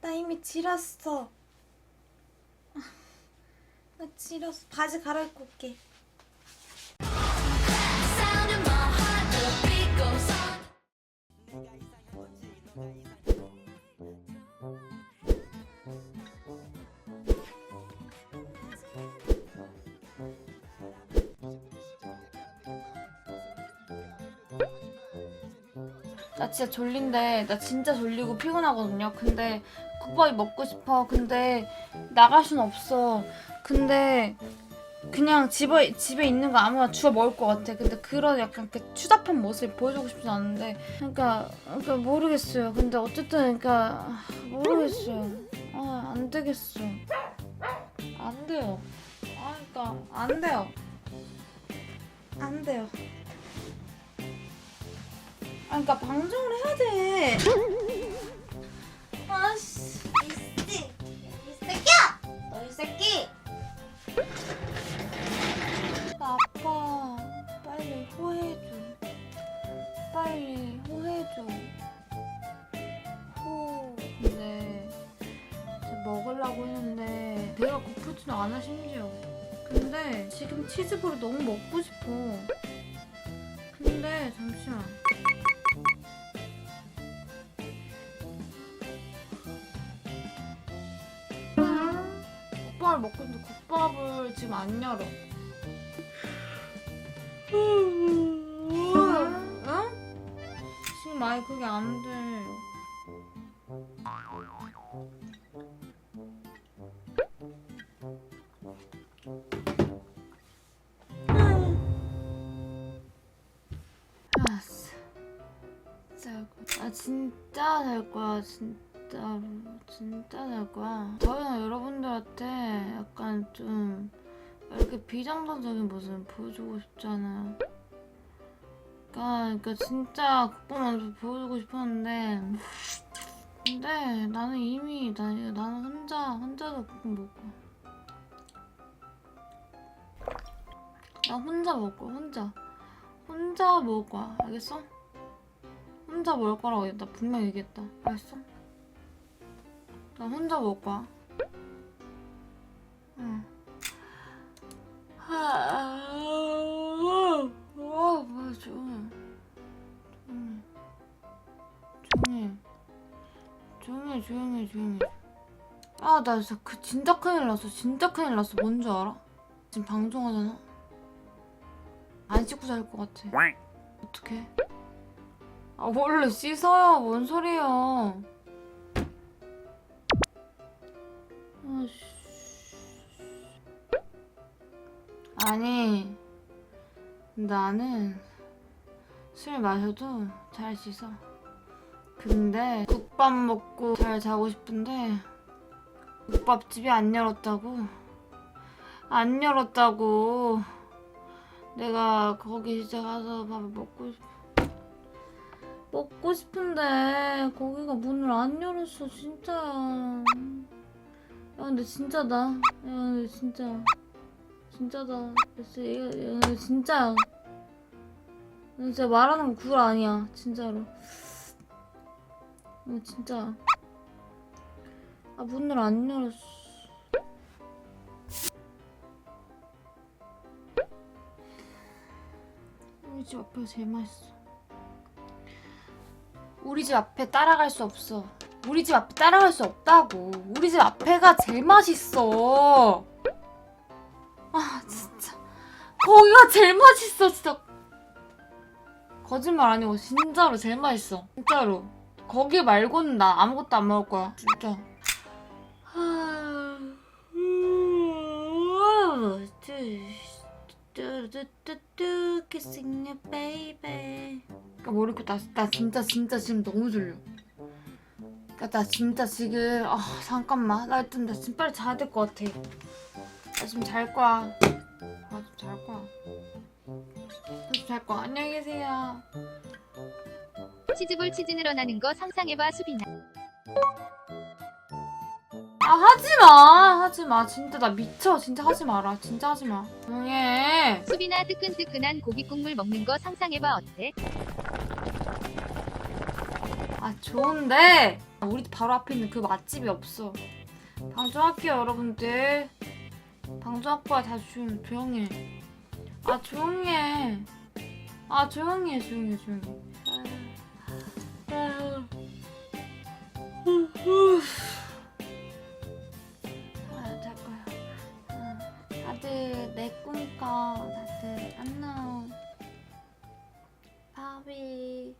나 이미 지렸어. 나 지렸어. 바지 갈아입고 올게. 나 진짜 졸린데 나 진짜 졸리고 피곤하거든요. 근데 국밥이 먹고 싶어. 근데 나갈 순 없어. 근데 그냥 집에 집에 있는 거 아무거나 주워 먹을 것 같아. 근데 그런 약간 그 추잡한 모습을 보여주고 싶진 않은데, 그러니까 그러니까 모르겠어요. 근데 어쨌든 그러니까 모르겠어요. 아 안 되겠어. 안 돼요. 아 그러니까 안 돼요. 안 돼요. 아, 그러니까 방송을 해야 돼. 아씨, 않아 심지어. 근데 지금 치즈볼을 너무 먹고 싶어. 근데 잠시만. 국밥을 먹고 있는데 국밥을 지금 안 열어. 응? 지금 아예 그게 안 돼. 잘 거야. 아 진짜 잘 거야 진짜로 진짜 잘 거야. 더 이상 여러분들한테 약간 좀 이렇게 비정상적인 모습 보여주고 싶잖아요. 그러니까, 그러니까 진짜 국밥만 보여주고 싶었는데 근데 나는 이미 나, 나는 혼자 혼자서 먹을 거야. 나 혼자 거야 혼자 혼자 먹을 거야 알겠어? 혼자 먹을 거라고 나 분명 얘기했다 알겠어? 나 혼자 먹을 거야 응 아, 아, 뭐야 조용히 조용히 조용히 조용히 조용히 아 나 진짜 그 진짜 큰일 났어 진짜 큰일 났어 뭔 줄 알아? 지금 방송하잖아 안 씻고 잘 것 같아 어떡해 아 원래 씻어요? 뭔 소리예요? 아씨. 아니 나는 술 마셔도 잘 씻어. 근데 국밥 먹고 잘 자고 싶은데 국밥집이 안 열었다고. 안 열었다고. 내가 거기 이제 가서 밥을 먹고 싶 먹고 싶은데 거기가 문을 안 열었어 진짜. 야 근데 진짜다. 야 근데 진짜. 진짜다. 진짜 얘 야, 진짜야 진짜 말하는 거 구라 아니야 진짜로. 어, 진짜. 아 문을 안 열었어. 우리 집 앞에가 제일 맛있어. 우리 집 앞에 따라갈 수 없어. 우리 집 앞에 따라갈 수 없다고. 우리 집 앞에가 제일 맛있어. 아 진짜 거기가 제일 맛있어 진짜. 거짓말 아니고 진짜로 제일 맛있어. 진짜로. 거기 말고는 나 아무것도 안 먹을 거야. 진짜. 뚜뚜뚜뚜 kissing you baby 그러니까 모르고 나, 나 진짜 진짜 지금 너무 졸려 그러니까 나 진짜 지금 아 잠깐만 나 일단 나 지금 빨리 자야 될 것 같아 나 지금 잘 거야 아좀잘 거야 나 지금 잘 거야 안녕히 계세요 치즈볼 치즈 늘어나는 거 상상해봐 수빈아 아 하지마 하지마 진짜 나 미쳐 진짜 하지 마라 진짜 하지마 조용히 해 수빈아 뜨끈뜨끈한 고기 국물 먹는 거 상상해봐 어때? 아 좋은데 우리 바로 앞에 있는 그 맛집이 없어. 방종할게요 여러분들. 방종할 거야 다 조용, 조용해. 아 조용해. 아 조용해 조용해 조용해. 아, 아. 아, 다들 내 꿈꿔. 다들 안녕. 바비.